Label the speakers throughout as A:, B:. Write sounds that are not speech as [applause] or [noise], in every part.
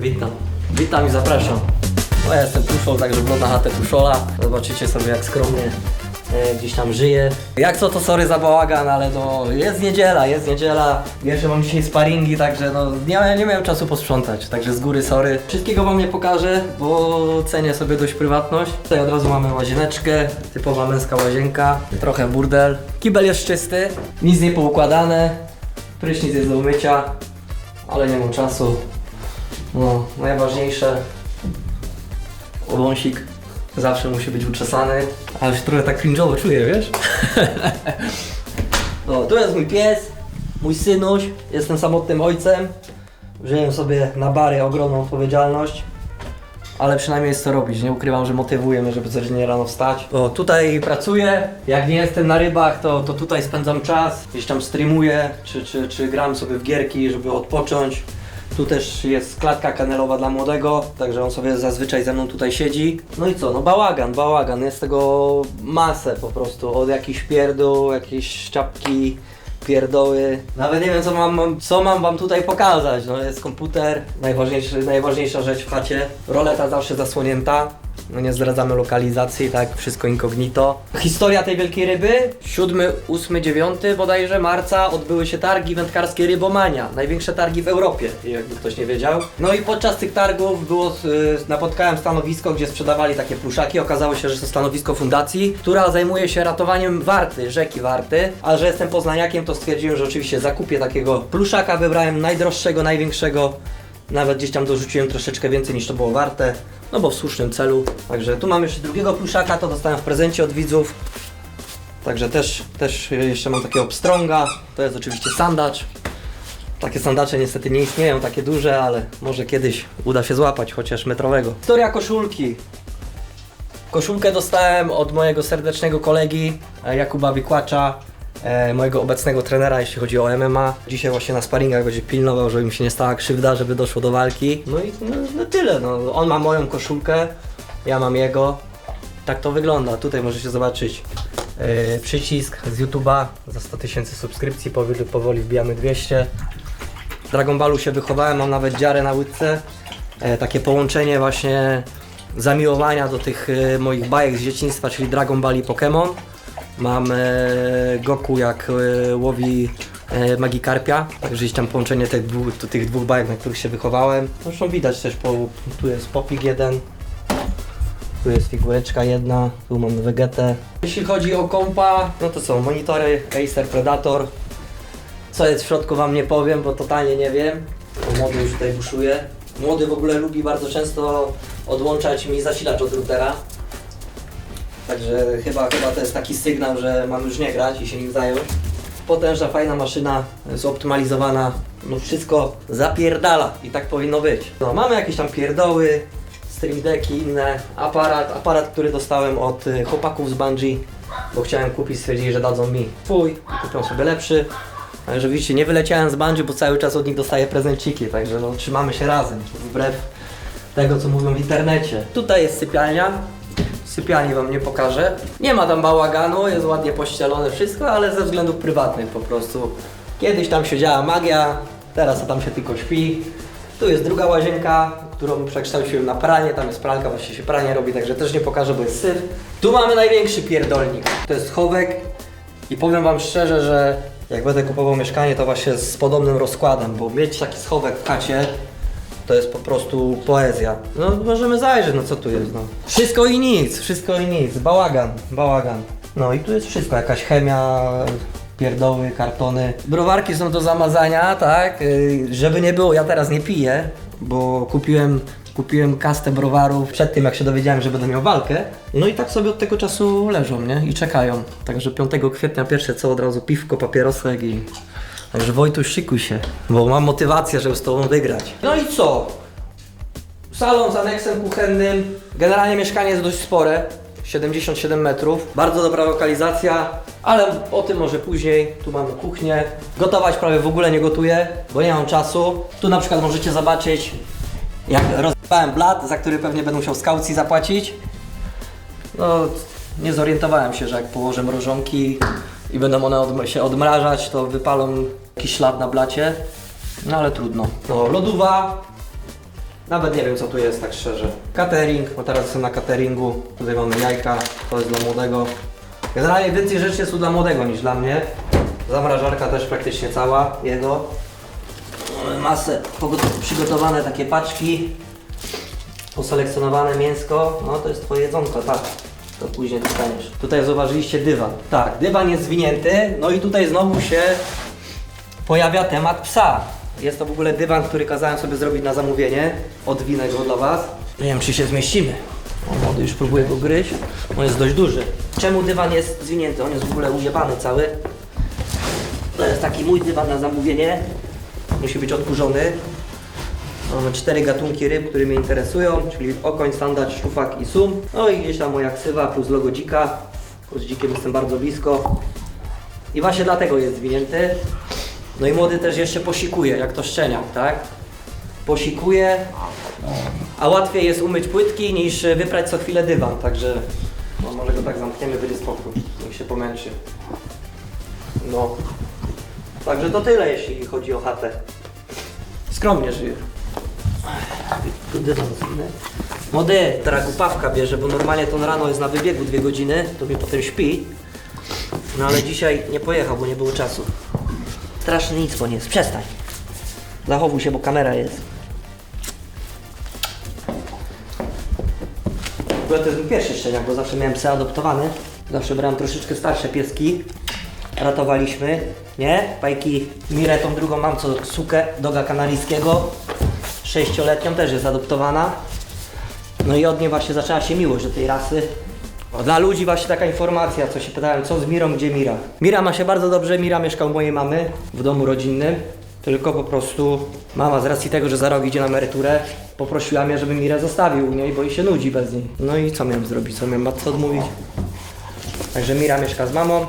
A: Witam. Witam i zapraszam. No ja jestem Tuszol, vlog na chatę Tuszola. Zobaczycie sobie jak skromnie e, gdzieś tam żyje. Jak co to sorry za bałagan, ale no jest niedziela, jest niedziela. Jeszcze mam dzisiaj sparingi, także no nie, nie miałem czasu posprzątać, także z góry sorry. Wszystkiego wam nie pokażę, bo cenię sobie dość prywatność. Tutaj od razu mamy łazieneczkę, typowa męska łazienka, trochę burdel. Kibel jest czysty, nic nie poukładane, prysznic jest do umycia, ale nie mam czasu. No, najważniejsze. Wąsik zawsze musi być uczesany. Ale się trochę tak cringe'owo czuję, wiesz? [laughs] no, tu jest mój pies, mój synuś. Jestem samotnym ojcem. Wziąłem sobie na bary ogromną odpowiedzialność. Ale przynajmniej jest co robić. Nie ukrywam, że motywuje mnie, żeby codziennie rano wstać. O, tutaj pracuję. Jak nie jestem na rybach, to, to tutaj spędzam czas. Gdzieś tam streamuję, czy, czy, czy gram sobie w gierki, żeby odpocząć. Tu też jest klatka kanelowa dla młodego, także on sobie zazwyczaj ze mną tutaj siedzi. No i co, no bałagan, bałagan, jest tego masę po prostu, od jakichś pierdół, jakieś czapki, pierdoły. Nawet nie wiem co mam, co mam wam tutaj pokazać, no jest komputer, najważniejszy, najważniejsza rzecz w chacie, roleta zawsze zasłonięta. No nie zdradzamy lokalizacji, tak, wszystko incognito. Historia tej wielkiej ryby. 7, 8, 9 bodajże marca odbyły się targi wędkarskie Rybomania. Największe targi w Europie, jakby ktoś nie wiedział. No i podczas tych targów było, y, napotkałem stanowisko, gdzie sprzedawali takie pluszaki. Okazało się, że to stanowisko fundacji, która zajmuje się ratowaniem Warty, rzeki Warty. A że jestem poznaniakiem, to stwierdziłem, że oczywiście zakupię takiego pluszaka. Wybrałem najdroższego, największego. Nawet gdzieś tam dorzuciłem troszeczkę więcej niż to było warte, no bo w słusznym celu. Także tu mam jeszcze drugiego pluszaka, to dostałem w prezencie od widzów. Także też, też jeszcze mam takiego pstrąga, to jest oczywiście sandacz. Takie sandacze niestety nie istnieją, takie duże, ale może kiedyś uda się złapać, chociaż metrowego. Historia koszulki. Koszulkę dostałem od mojego serdecznego kolegi e, Jakuba Wikłacza, e, mojego obecnego trenera, jeśli chodzi o MMA. Dzisiaj właśnie na sparingach będzie pilnował, żeby mi się nie stała krzywda, żeby doszło do walki. No i no, no tyle, no. on ma moją koszulkę, ja mam jego. Tak to wygląda. Tutaj możecie zobaczyć e, przycisk z YouTube'a za 100 tysięcy subskrypcji, powoli, powoli wbijamy 200. W Dragon Ballu się wychowałem, mam nawet dziarę na łydce. E, takie połączenie właśnie zamiłowania do tych e, moich bajek z dzieciństwa, czyli Dragon Ball i Pokémon. Mam e, Goku jak e, łowi e, Magikarpia, także tam połączenie tych dwóch, tych dwóch bajek, na których się wychowałem. Zresztą widać też, po, tu jest Popik jeden, tu jest figureczka jedna, tu mam Vegetę. Jeśli chodzi o kompa, no to są monitory Acer Predator. Co jest w środku wam nie powiem, bo totalnie nie wiem. Młody już tutaj buszuje. Młody w ogóle lubi bardzo często odłączać mi zasilacz od routera. Także chyba, chyba to jest taki sygnał, że mam już nie grać i się nim zająć. Potężna, fajna maszyna, zoptymalizowana, no wszystko zapierdala i tak powinno być. No, mamy jakieś tam pierdoły, stream decki, inne, aparat, aparat, który dostałem od y, chłopaków z Bungie, bo chciałem kupić, stwierdzili, że dadzą mi swój kupią sobie lepszy. Także widzicie, nie wyleciałem z Bungie, bo cały czas od nich dostaję prezenciki, także no, trzymamy się razem, wbrew tego, co mówią w internecie. Tutaj jest sypialnia, sypialni wam nie pokażę. Nie ma tam bałaganu, jest ładnie pościelone wszystko, ale ze względów prywatnych po prostu. Kiedyś tam się działa magia, teraz tam się tylko śpi. Tu jest druga łazienka, którą przekształciłem na pranie, tam jest pralka, właśnie się pranie robi, także też nie pokażę, bo jest syf. Tu mamy największy pierdolnik, to jest schowek i powiem wam szczerze, że jak będę kupował mieszkanie, to właśnie z podobnym rozkładem, bo mieć taki schowek w chacie, to jest po prostu poezja. No możemy zajrzeć, no co tu jest, no. Wszystko i nic, wszystko i nic, bałagan, bałagan. No i tu jest wszystko, jakaś chemia, pierdoły, kartony. Browarki są do zamazania, tak, yy, żeby nie było, ja teraz nie piję, bo kupiłem Kupiłem kastę browarów przed tym, jak się dowiedziałem, że będę miał walkę. No i tak sobie od tego czasu leżą, nie? I czekają. Także 5 kwietnia pierwsze co od razu piwko, papierosek i... Także Wojtuś, szykuj się, bo mam motywację, żeby z Tobą wygrać. No i co? Salon z aneksem kuchennym. Generalnie mieszkanie jest dość spore. 77 metrów. Bardzo dobra lokalizacja, ale o tym może później. Tu mamy kuchnię. Gotować prawie w ogóle nie gotuję, bo nie mam czasu. Tu na przykład możecie zobaczyć, jak rozbałem blat, za który pewnie będę musiał z kaucji zapłacić. No, nie zorientowałem się, że jak położę mrożonki i będą one odm- się odmrażać, to wypalą jakiś ślad na blacie. No ale trudno. No, lodowa. Nawet nie wiem co tu jest, tak szczerze. Catering, bo teraz jestem na cateringu. Tutaj mamy jajka, to jest dla młodego. Generalnie więcej rzeczy jest tu dla młodego niż dla mnie. Zamrażarka też praktycznie cała, jego. Mamy masę przygotowane takie paczki. Poselekcjonowane mięsko. No to jest twoje jedzonko, tak. To później dostaniesz. Tutaj zauważyliście dywan. Tak, dywan jest zwinięty. No i tutaj znowu się pojawia temat psa. Jest to w ogóle dywan, który kazałem sobie zrobić na zamówienie. Odwinę go dla Was. Nie wiem, czy się zmieścimy. O, młody już próbuje go gryźć. On jest dość duży. Czemu dywan jest zwinięty? On jest w ogóle ujebany cały. To jest taki mój dywan na zamówienie. Musi być odkurzony. Mamy cztery gatunki ryb, które mnie interesują, czyli okoń, standard, szufak i sum. No i gdzieś tam moja ksywa plus logo dzika. Z dzikiem jestem bardzo blisko. I właśnie dlatego jest zwinięty. No i młody też jeszcze posikuje, jak to szczeniak, tak? Posikuje, a łatwiej jest umyć płytki niż wyprać co chwilę dywan, także no może go tak zamkniemy, będzie spokój, niech się pomęczy. No. Także to tyle, jeśli chodzi o chatę. Skromnie żyję. Młody, teraz głupawka bierze, bo normalnie to on rano jest na wybiegu dwie godziny, to mnie potem śpi. No ale dzisiaj nie pojechał, bo nie było czasu. Straszny nic nie jest. Przestań. Zachowuj się, bo kamera jest. W to jest mój pierwszy szczeniak, bo zawsze miałem psy adoptowane. Zawsze brałem troszeczkę starsze pieski. Ratowaliśmy, nie? Pajki Mirę, tą drugą mam, co sukę, doga kanaryjskiego. Sześcioletnią też jest adoptowana. No i od niej właśnie zaczęła się miłość do tej rasy. Dla ludzi właśnie taka informacja, co się pytałem, co z Mirą, gdzie Mira. Mira ma się bardzo dobrze, Mira mieszka u mojej mamy w domu rodzinnym. Tylko po prostu mama z racji tego, że za rok idzie na emeryturę, poprosiła mnie, żeby Mirę zostawił u niej, bo jej się nudzi bez niej. No i co miałem zrobić, co miałem matce odmówić? Także Mira mieszka z mamą.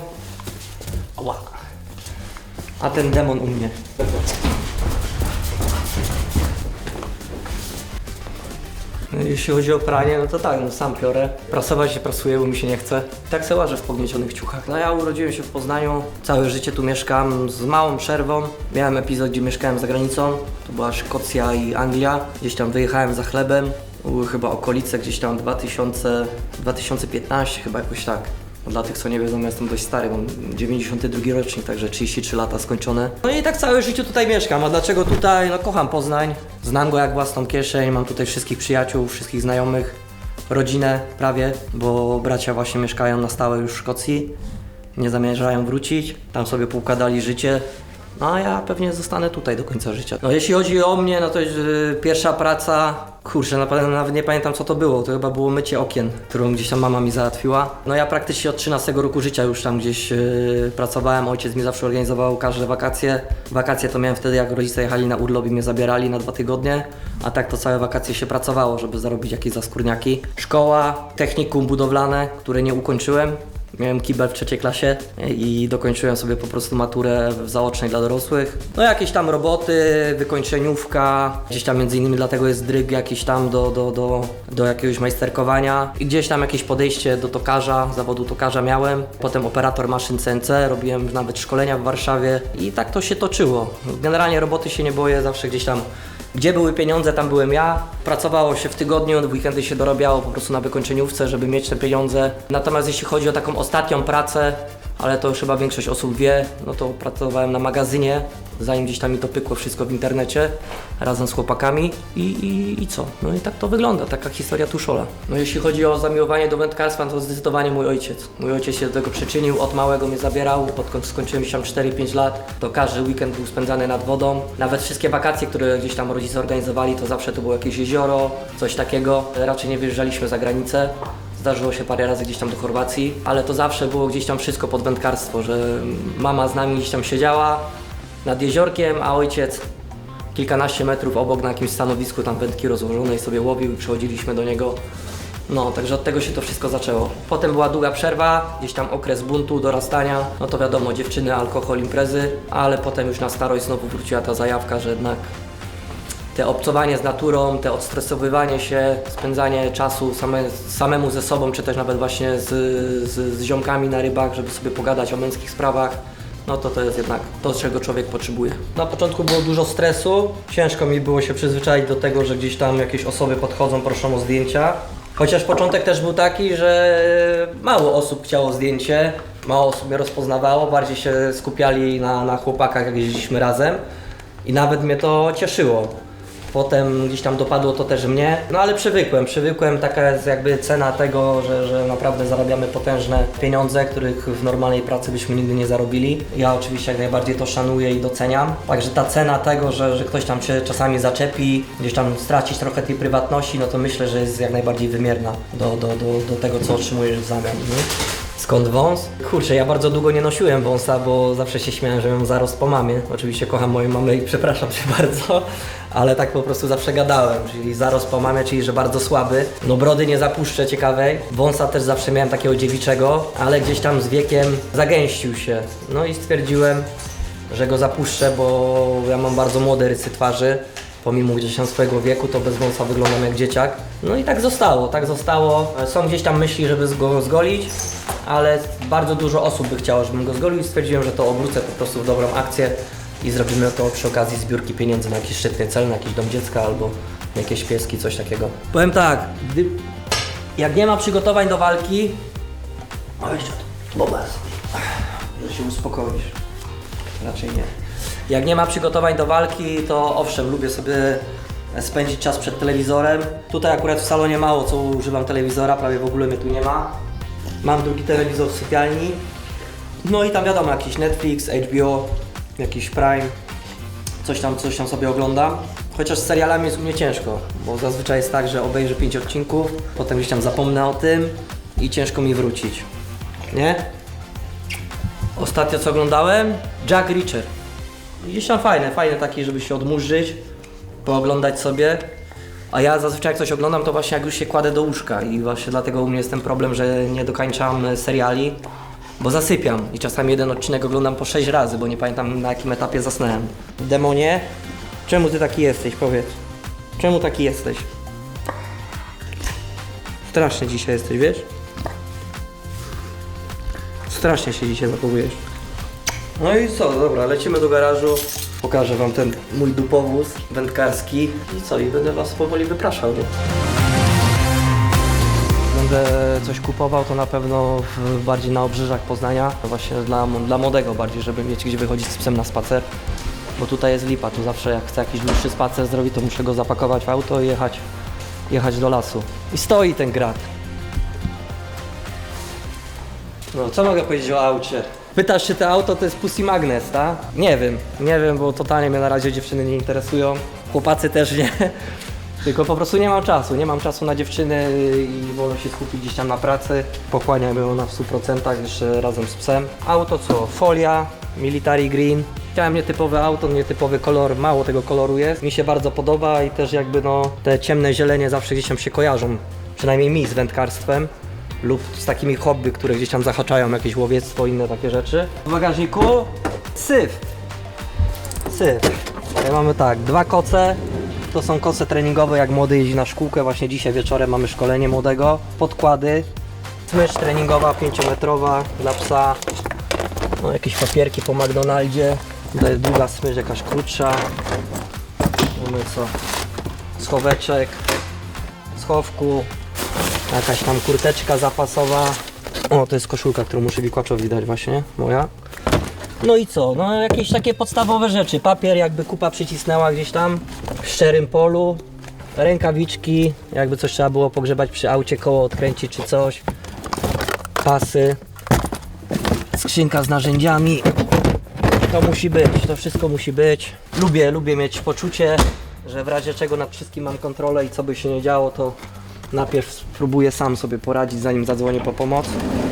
A: A ten demon u mnie. Jeśli chodzi o pranie, no to tak, no sam piorę. Prasować się prasuje, bo mi się nie chce. Tak se łażę w pogniecionych ciuchach. No ja urodziłem się w Poznaniu, całe życie tu mieszkam z małą przerwą. Miałem epizod, gdzie mieszkałem za granicą, to była Szkocja i Anglia. Gdzieś tam wyjechałem za chlebem, były chyba okolice gdzieś tam 2000, 2015 chyba jakoś tak. Dla tych, co nie wiedzą, jestem dość stary, mam 92 rocznik, także 33 lata skończone. No i tak całe życie tutaj mieszkam. A dlaczego tutaj? No kocham Poznań, znam go jak własną kieszeń, mam tutaj wszystkich przyjaciół, wszystkich znajomych, rodzinę prawie, bo bracia właśnie mieszkają na stałe już w Szkocji, nie zamierzają wrócić, tam sobie poukładali życie. A ja pewnie zostanę tutaj do końca życia. No jeśli chodzi o mnie, no to yy, pierwsza praca, kurczę, naprawdę nawet nie pamiętam co to było, to chyba było mycie okien, którą gdzieś tam mama mi załatwiła. No ja praktycznie od 13 roku życia już tam gdzieś yy, pracowałem, ojciec mi zawsze organizował każde wakacje. Wakacje to miałem wtedy jak rodzice jechali na urlop i mnie zabierali na dwa tygodnie, a tak to całe wakacje się pracowało, żeby zarobić jakieś zaskórniaki. Szkoła, technikum budowlane, które nie ukończyłem, Miałem kibel w trzeciej klasie i dokończyłem sobie po prostu maturę w zaocznej dla dorosłych. No jakieś tam roboty, wykończeniówka, gdzieś tam między innymi dlatego jest dryg jakiś tam do, do, do, do jakiegoś majsterkowania. I gdzieś tam jakieś podejście do tokarza, zawodu tokarza miałem. Potem operator maszyn CNC, robiłem nawet szkolenia w Warszawie i tak to się toczyło. Generalnie roboty się nie boję, zawsze gdzieś tam gdzie były pieniądze, tam byłem ja. Pracowało się w tygodniu, w weekendy się dorabiało po prostu na wykończeniówce, żeby mieć te pieniądze. Natomiast jeśli chodzi o taką ostatnią pracę, ale to już chyba większość osób wie, no to pracowałem na magazynie, zanim gdzieś tam mi to pykło wszystko w internecie, razem z chłopakami i, i, i co? No i tak to wygląda, taka historia Tuszola. No jeśli chodzi o zamiłowanie do wędkarstwa, to zdecydowanie mój ojciec. Mój ojciec się do tego przyczynił, od małego mnie zabierał, podkąd skończyłem się tam 4-5 lat, to każdy weekend był spędzany nad wodą. Nawet wszystkie wakacje, które gdzieś tam rodzice organizowali, to zawsze to było jakieś jezioro, coś takiego. Raczej nie wyjeżdżaliśmy za granicę. Zdarzyło się parę razy gdzieś tam do Chorwacji, ale to zawsze było gdzieś tam wszystko pod wędkarstwo, że mama z nami gdzieś tam siedziała nad jeziorkiem, a ojciec kilkanaście metrów obok na jakimś stanowisku tam wędki rozłożonej sobie łowił i przychodziliśmy do niego. No, także od tego się to wszystko zaczęło. Potem była długa przerwa, gdzieś tam okres buntu, dorastania. No to wiadomo, dziewczyny, alkohol, imprezy, ale potem już na starość znowu wróciła ta zajawka, że jednak te obcowanie z naturą, te odstresowywanie się, spędzanie czasu same, samemu ze sobą, czy też nawet właśnie z, z, z ziomkami na rybach, żeby sobie pogadać o męskich sprawach, no to to jest jednak to, czego człowiek potrzebuje. Na początku było dużo stresu, ciężko mi było się przyzwyczaić do tego, że gdzieś tam jakieś osoby podchodzą, proszą o zdjęcia. Chociaż początek też był taki, że mało osób chciało zdjęcie, mało osób mnie rozpoznawało, bardziej się skupiali na, na chłopakach, jak jeździliśmy razem. I nawet mnie to cieszyło. Potem gdzieś tam dopadło to też mnie, no ale przywykłem, przywykłem, taka jest jakby cena tego, że, że naprawdę zarabiamy potężne pieniądze, których w normalnej pracy byśmy nigdy nie zarobili. Ja oczywiście jak najbardziej to szanuję i doceniam, także ta cena tego, że, że ktoś tam się czasami zaczepi, gdzieś tam stracić trochę tej prywatności, no to myślę, że jest jak najbardziej wymierna do, do, do, do tego, co otrzymujesz w zamian. Nie? Skąd wąs? Kurczę, ja bardzo długo nie nosiłem wąsa, bo zawsze się śmiałem, że mam zarost po mamie. Oczywiście kocham moją mamę i przepraszam się [laughs] bardzo, ale tak po prostu zawsze gadałem, czyli zarost po mamie, czyli że bardzo słaby. No brody nie zapuszczę ciekawej. Wąsa też zawsze miałem takiego dziewiczego, ale gdzieś tam z wiekiem zagęścił się. No i stwierdziłem, że go zapuszczę, bo ja mam bardzo młode rysy twarzy. Pomimo gdzieś tam swojego wieku, to bez wąsa wyglądam jak dzieciak. No i tak zostało, tak zostało. Są gdzieś tam myśli, żeby go zgolić, ale bardzo dużo osób by chciało, żebym go zgolił i stwierdziłem, że to obrócę po prostu w dobrą akcję i zrobimy to przy okazji zbiórki pieniędzy na jakiś szczytny cel, na jakiś dom dziecka albo na jakieś pieski, coś takiego. Powiem tak, gdy, jak nie ma przygotowań do walki, no jeszcze bobas, że się uspokoisz. Raczej nie. Jak nie ma przygotowań do walki, to owszem, lubię sobie spędzić czas przed telewizorem. Tutaj akurat w salonie mało co używam telewizora, prawie w ogóle mnie tu nie ma. Mam drugi telewizor w sypialni. No i tam wiadomo, jakiś Netflix, HBO, jakiś Prime, coś tam, coś tam sobie oglądam. Chociaż z serialami jest u mnie ciężko, bo zazwyczaj jest tak, że obejrzę 5 odcinków, potem gdzieś tam zapomnę o tym i ciężko mi wrócić. Nie? Ostatnio co oglądałem? Jack Reacher. Gdzieś tam fajne, fajne takie, żeby się odmurzyć, pooglądać sobie. A ja zazwyczaj jak coś oglądam, to właśnie jak już się kładę do łóżka i właśnie dlatego u mnie jest ten problem, że nie dokańczam e, seriali, bo zasypiam i czasami jeden odcinek oglądam po 6 razy, bo nie pamiętam na jakim etapie zasnąłem. Demonie, czemu ty taki jesteś, powiedz? Czemu taki jesteś? Strasznie dzisiaj jesteś, wiesz? Strasznie się dzisiaj zachowujesz. No i co, dobra, lecimy do garażu. Pokażę wam ten mój dupowóz wędkarski i co, i będę was powoli wypraszał, nie? Będę coś kupował, to na pewno w, bardziej na obrzeżach Poznania. Właśnie dla, dla młodego bardziej, żeby mieć gdzie wychodzić z psem na spacer. Bo tutaj jest lipa, tu zawsze jak chcę jakiś dłuższy spacer zrobić, to muszę go zapakować w auto i jechać, jechać do lasu. I stoi ten grat. No, co mogę powiedzieć o aucie? Pytasz, czy to auto to jest Pussy Magnes, tak? Nie wiem, nie wiem, bo totalnie mnie na razie dziewczyny nie interesują. Chłopacy też nie. [laughs] Tylko po prostu nie mam czasu, nie mam czasu na dziewczyny i wolę się skupić gdzieś tam na pracy. Pochłaniam ją na w 100% jeszcze razem z psem. Auto co? Folia, Military Green. Chciałem nietypowe auto, nietypowy kolor, mało tego koloru jest. Mi się bardzo podoba i też jakby no te ciemne zielenie zawsze gdzieś tam się kojarzą. Przynajmniej mi z wędkarstwem lub z takimi hobby, które gdzieś tam zahaczają jakieś łowiectwo, inne takie rzeczy. W bagażniku syf. Syf. Tutaj mamy tak, dwa koce. To są koce treningowe, jak młody jeździ na szkółkę. Właśnie dzisiaj wieczorem mamy szkolenie młodego. Podkłady. Smycz treningowa, 5-metrowa dla psa. No, jakieś papierki po McDonaldzie. To jest długa smycz, jakaś krótsza. Mamy co? Schoweczek. Schowku. Jakaś tam kurteczka zapasowa. O, to jest koszulka, którą muszę Wikłaczowi dać właśnie, moja. No i co? No jakieś takie podstawowe rzeczy. Papier jakby kupa przycisnęła gdzieś tam w szczerym polu. Rękawiczki, jakby coś trzeba było pogrzebać przy aucie, koło odkręcić czy coś. Pasy. Skrzynka z narzędziami. To musi być, to wszystko musi być. Lubię, lubię mieć poczucie, że w razie czego nad wszystkim mam kontrolę i co by się nie działo, to najpierw spróbuję sam sobie poradzić, zanim zadzwonię po pomoc.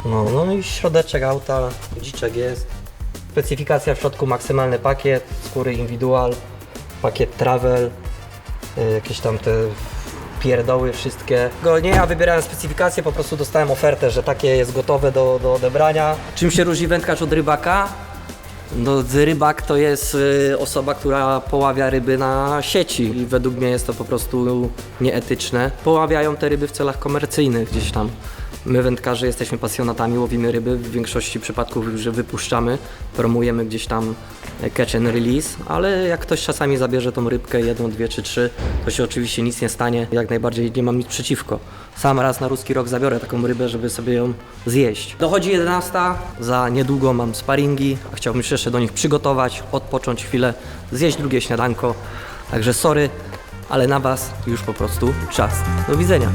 A: No, no i środeczek auta, dziczek jest. Specyfikacja w środku maksymalny pakiet, skóry indywidual, pakiet travel, y, jakieś tam te pierdoły wszystkie. Nie ja wybierałem specyfikację, po prostu dostałem ofertę, że takie jest gotowe do, do odebrania. Czym się różni wędkarz od rybaka? No, rybak to jest y, osoba, która poławia ryby na sieci i według mnie jest to po prostu nieetyczne. Poławiają te ryby w celach komercyjnych gdzieś tam. My wędkarze jesteśmy pasjonatami, łowimy ryby, w większości przypadków że wypuszczamy, promujemy gdzieś tam e, catch and release, ale jak ktoś czasami zabierze tą rybkę, jedną, dwie czy trzy, to się oczywiście nic nie stanie, jak najbardziej nie mam nic przeciwko. Sam raz na ruski rok zabiorę taką rybę, żeby sobie ją zjeść. Dochodzi 11, za niedługo mam sparingi, a chciałbym się jeszcze do nich przygotować, odpocząć chwilę, zjeść drugie śniadanko, także sorry, ale na Was już po prostu czas. Do widzenia.